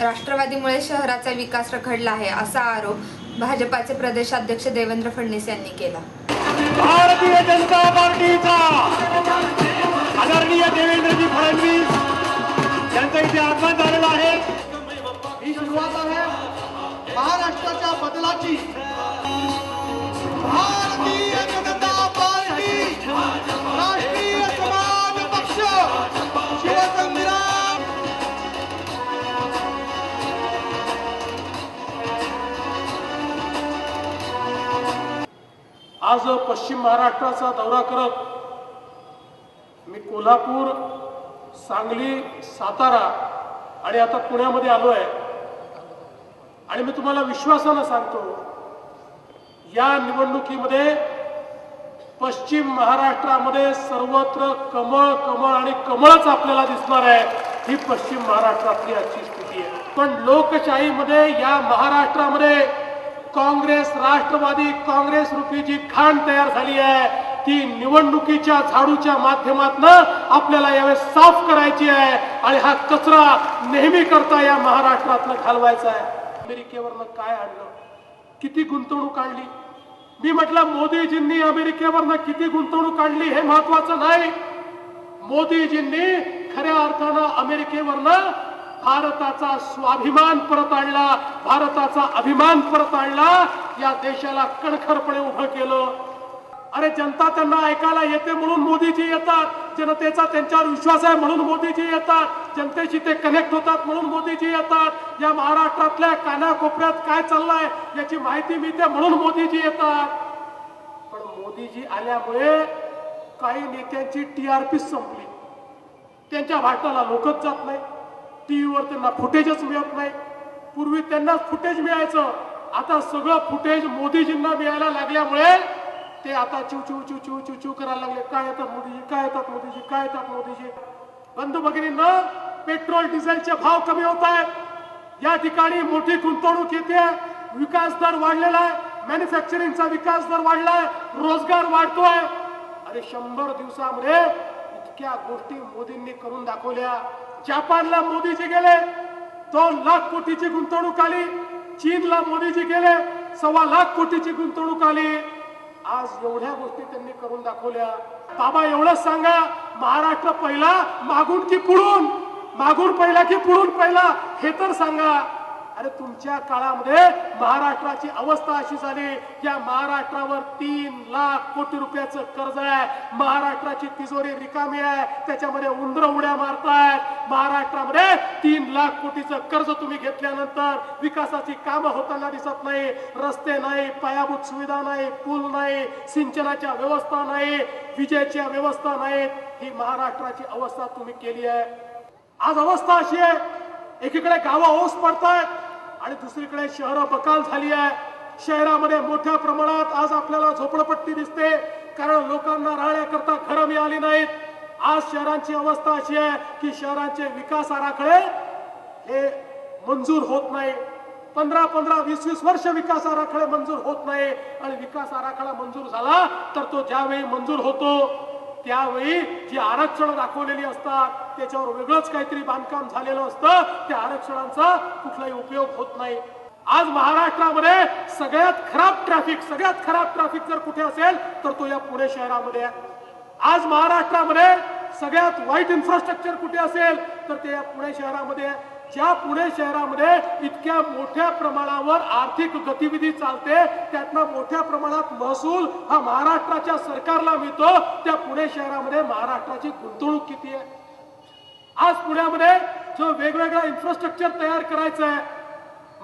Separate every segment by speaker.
Speaker 1: राष्ट्रवादीमुळे शहराचा विकास रखडला आहे असा आरोप भाजपाचे प्रदेशाध्यक्ष देवेंद्र फडणवीस यांनी केला.
Speaker 2: भारतीय जनता पार्टीचा आदरणीय देवेंद्रजी फडणवीस यांचं इथे आगमन झालेलं आहे.
Speaker 3: ही सुरुवात आहे. महाराष्ट्राच्या बदलाची.
Speaker 2: आज पश्चिम महाराष्ट्राचा दौरा करत मी कोल्हापूर सांगली सातारा आणि आता पुण्यामध्ये आलो आहे. आणि मी तुम्हाला विश्वासानं सांगतो या निवडणुकीमध्ये पश्चिम महाराष्ट्रामध्ये सर्वत्र कमळ कमळ आणि कमळच आपल्याला दिसणार आहे ही पश्चिम महाराष्ट्रातली आजची स्थिती आहे. पण लोकशाहीमध्ये या महाराष्ट्रामध्ये काँग्रेस राष्ट्रवादी काँग्रेस रूपी जी खाण तयार झाली आहे ती निवडणुकीच्या झाडूच्या माध्यमातून आपल्याला यावेळेस साफ करायची आहे आणि हा कचरा नेहमी करता या महाराष्ट्रातनं घालवायचा आहे. अमेरिकेवरनं काय आणलं? किती गुंतवणूक आणली? मी म्हटलं मोदीजींनी अमेरिकेवरनं किती गुंतवणूक काढली हे महत्वाचं नाही. मोदीजींनी खऱ्या अर्थानं अमेरिकेवरनं भारताचा स्वाभिमान परत आणला भारताचा अभिमान परत आणला या देशाला कणखरपणे उभं केलं. अरे जनता त्यांना ऐकायला येते म्हणून मोदीजी येतात. जनतेचा त्यांच्यावर विश्वास आहे म्हणून मोदीजी येतात. जनतेशी ते कनेक्ट होतात म्हणून मोदीजी येतात. या महाराष्ट्रातल्या कानाकोपऱ्यात काय चाललंय याची माहिती मिळते म्हणून मोदीजी येतात. पण मोदीजी आल्यामुळे काही नेत्यांची टीआरपी संपली. त्यांच्या भाषणाला लोकच जात नाही. टीव्हीवर त्यांना फुटेजच मिळत नाही. पूर्वी त्यांना फुटेज मिळायचं. आता सगळं फुटेज मोदीजींना मिळायला लागल्यामुळे ते आता चिव चिव चिव चिव चिव चिव करायला लागले. काय येतात मोदीजी? काय येतात मोदीजी? काय येतात मोदीजी? बंधू भगिनींना पेट्रोल डिझेलचे भाव कमी होत आहेत. या ठिकाणी मोठी गुंतवणूक येते. विकास दर वाढलेला आहे. मॅन्युफॅक्चरिंगचा विकास दर वाढलाय रोजगार वाढतोय. अरे शंभर दिवसामध्ये इतक्या गोष्टी मोदींनी करून दाखवल्या. जपानला मोदीजी गेले दोन लाख कोटीची गुंतवणूक आली चीनला मोदीजी गेले सव्वा लाख कोटीची गुंतवणूक आली. आज एवढ्या गोष्टी त्यांनी करून दाखवल्या. बाबा एवढंच सांगा महाराष्ट्र पहिला मागून की पुढून? मागून पहिला की पुढून पहिला? हे तर सांगा. अरे तुमच्या काळामध्ये महाराष्ट्राची अवस्था अशी झाली या महाराष्ट्रावर तीन लाख कोटी रुपयाचं कर्ज आहे. महाराष्ट्राची तिजोरी रिकामी आहे. त्याच्यामध्ये उंदर उड्या मारतायत. महाराष्ट्रामध्ये तीन लाख कोटीचं कर्ज तुम्ही घेतल्यानंतर विकासाची कामं होताना दिसत नाही. रस्ते नाही पायाभूत सुविधा नाही पूल नाही सिंचनाच्या व्यवस्था नाही विजेच्या व्यवस्था नाहीत ही महाराष्ट्राची अवस्था तुम्ही केली आहे. आज अवस्था अशी आहे. एकीकडे गावं ओस पडतायत. आणि दुसरीकडे शहरं बकाल झाली आहे. शहरामध्ये मोठ्या प्रमाणात आज आपल्याला झोपडपट्टी दिसते. कारण लोकांना राहण्याकरता घरं मिळाली नाहीत. आज शहरांची अवस्था अशी आहे की शहरांचे विकास आराखडे हे मंजूर होत नाही. पंधरा पंधरा वीस वीस वर्ष विकास आराखडे मंजूर होत नाही. आणि विकास आराखडा मंजूर झाला तर तो ज्यावेळी मंजूर होतो त्यावेळी जी आरक्षण दाखवलेली असतात त्याच्यावर वेगळंच काहीतरी बांधकाम झालेलं असतं. त्या आरक्षणांचा कुठलाही उपयोग होत नाही. आज महाराष्ट्रामध्ये सगळ्यात खराब ट्रॅफिक सगळ्यात खराब ट्रॅफिक जर कुठे असेल तर तो या पुणे शहरामध्ये आहे. आज महाराष्ट्रामध्ये सगळ्यात वाईट इन्फ्रास्ट्रक्चर कुठे असेल तर ते या पुणे शहरामध्ये आहे. ज्या पुणे शहरामध्ये इतक्या मोठ्या प्रमाणावर आर्थिक गतिविधी चालते त्यातनं मोठ्या प्रमाणात महसूल हा महाराष्ट्राच्या सरकारला मिळतो. त्या पुणे शहरामध्ये महाराष्ट्राची गुंतवणूक किती आहे? आज पुण्यामध्ये जो वेगवेगळा इन्फ्रास्ट्रक्चर तयार करायचा आहे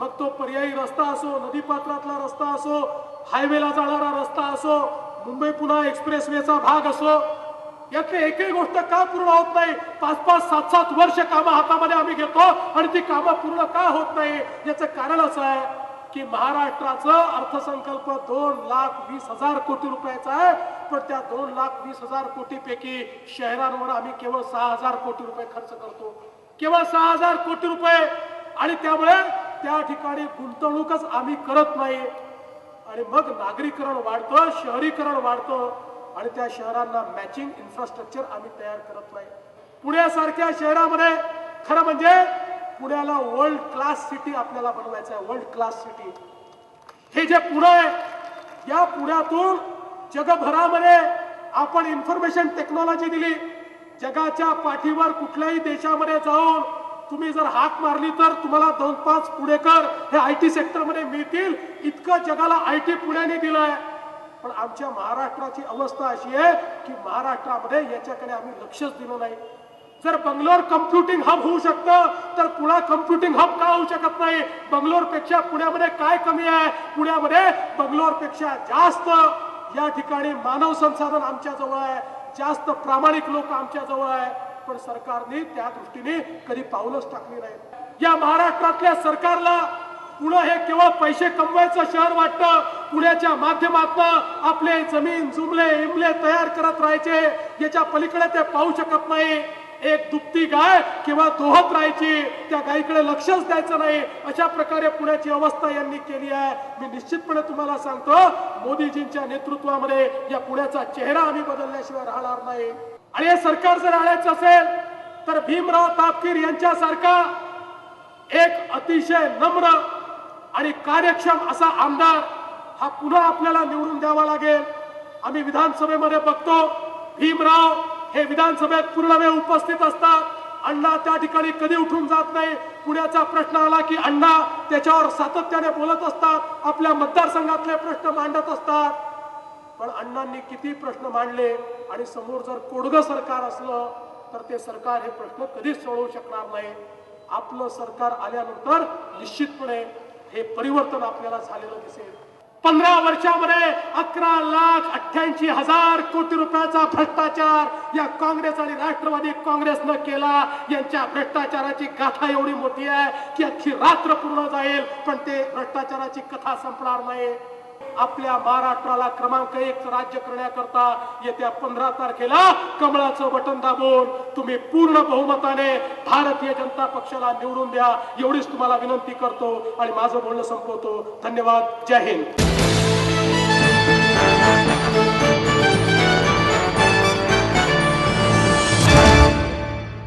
Speaker 2: मग तो पर्यायी रस्ता असो नदीपात्रातला रस्ता असो हायवेला जाणारा रस्ता असो मुंबई पुणा एक्सप्रेसवेचा भाग असो यातली एकही गोष्ट का पूर्ण होत नाही? पाच पाच सात सात वर्ष कामं हातामध्ये आम्ही घेतो आणि ती कामं पूर्ण का होत नाही? याचं कारण असं आहे की महाराष्ट्राचं अर्थसंकल्प दोन लाख वीस हजार कोटी रुपयाचा आहे. पण त्या दोन लाख वीस हजार कोटी पैकी शहरांवर आम्ही केवळ सहा हजार कोटी रुपये खर्च करतो. केवळ सहा हजार कोटी रुपये. आणि त्यामुळे त्या ठिकाणी गुंतवणूकच आम्ही करत नाही. आणि मग नागरीकरण वाढतं शहरीकरण वाढतं. आणि त्या शहरांना मॅचिंग इन्फ्रास्ट्रक्चर आम्ही तयार करत नाही. पुण्यासारख्या शहरामध्ये खरं म्हणजे पुण्याला वर्ल्ड क्लास सिटी आपल्याला बनवायचं आहे वर्ल्ड क्लास सिटी हे जे पुणे आहे या पुण्यातून जगभरामध्ये आपण इन्फॉर्मेशन टेक्नॉलॉजी दिली जगाच्या पाठीवर कुठल्याही देशामध्ये जाऊन तुम्ही जर हाक मारली तर तुम्हाला दोन पाच पुणेकर हे आय टी सेक्टरमध्ये मिळतील. इतकं जगाला आय टी पुण्याने दिलंय. पण आमच्या महाराष्ट्राची अवस्था अशी आहे की महाराष्ट्रामध्ये याच्याकडे आम्ही लक्षच दिलं नाही. जर बंगलोर कम्प्युटिंग हब होऊ शकतं तर पुणा कम्प्युटिंग हब का होऊ शकत नाही? बंगलोरपेक्षा पुण्यामध्ये काय कमी आहे? पुण्यामध्ये बंगलोरपेक्षा जास्त या ठिकाणी मानव संसाधन आमच्या जवळ आहे. जास्त प्रामाणिक लोक आमच्या जवळ आहे. पण सरकारने त्या दृष्टीने कधी पावलंच टाकली नाही. या महाराष्ट्रातल्या सरकारला पुणे हे केवळ पैसे कमवायचं शहर वाटतं. पुण्याच्या माध्यमातून आपले जमीन जुमले इमले तयार करत राहायचे. याच्या पलीकडे ते पाहू शकत नाही. एक दुपती गाय किंवा दोहत राहायची त्या गायीकडे लक्षच द्यायचं नाही. अशा प्रकारे पुण्याची अवस्था यांनी केली आहे. मी निश्चितपणे तुम्हाला सांगतो मोदीजींच्या नेतृत्वामध्ये या पुण्याचा चेहरा आम्ही बदलल्याशिवाय राहणार नाही. आणि हे सरकार जर आणायचं असेल तर भीमराव तापकीर यांच्यासारखा एक अतिशय नम्र आणि कार्यक्षम असा आमदार हा पुन्हा आपल्याला निवडून द्यावा लागेल. आम्ही विधानसभेमध्ये बघतो भीमराव हे विधानसभेत पूर्ण वेळ उपस्थित असतात अण्णा त्या ठिकाणी कधी उठून जात नाही. पुण्याचा प्रश्न आला की अण्णा त्याच्यावर सातत्याने बोलत असतात आपल्या मतदारसंघातले प्रश्न मांडत असतात. पण अण्णांनी किती प्रश्न मांडले आणि समोर जर कोडगं सरकार असलं तर ते सरकार हे प्रश्न कधीच सोडवू शकणार नाही. आपलं सरकार आल्यानंतर निश्चितपणे हे परिवर्तन आपल्याला झालेलं दिसेल. पंधरा वर्षामध्ये अकरा लाख अठ्ठ्याऐंशी हजार कोटी रुपयाचा भ्रष्टाचार या काँग्रेस आणि राष्ट्रवादी काँग्रेसनं केला. यांच्या भ्रष्टाचाराची गाथा एवढी मोठी आहे की अख्खी रात्र पूर्ण जाईल पण ते भ्रष्टाचाराची कथा संपणार नाही. आपल्या महाराष्ट्राला क्रमांक एक राज्य करण्याकरता येत्या पंधरा तारखेला कमळाचं बटन दाबून तुम्ही पूर्ण बहुमताने भारतीय जनता पक्षाला निवडून द्या. एवढीच तुम्हाला विनंती करतो आणि माझं बोलणं संपवतो. धन्यवाद. जय हिंद.